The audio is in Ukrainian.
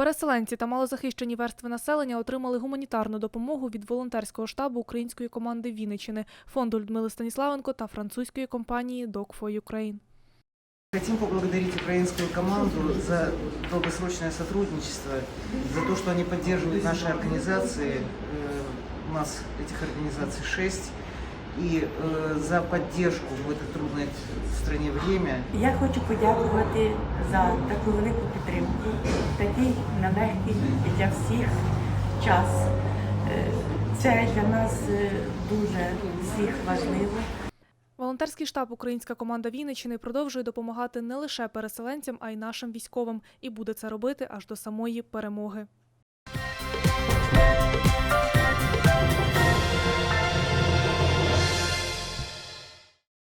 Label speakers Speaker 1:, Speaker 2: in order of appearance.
Speaker 1: Переселенці та малозахищені верстви населення отримали гуманітарну допомогу від волонтерського штабу української команди Вінниччини, фонду Людмили Станіславенко та французької компанії Dog for Ukraine.
Speaker 2: Хотим поблагодарить украинскую команду за долгосрочное сотрудничество, за то, что они поддерживают наши организации. Э, У нас этих организаций шесть. И э, за поддержку в это трудное в стране время.
Speaker 3: Я хочу подякувати за таку велику підтримку, в для всіх час. Е, Це для нас е, дуже всіх важливо.
Speaker 1: Волонтерський штаб Українська команда Вінниччини продовжує допомагати не лише переселенцям, а й нашим військовим, і буде це робити аж до самої перемоги.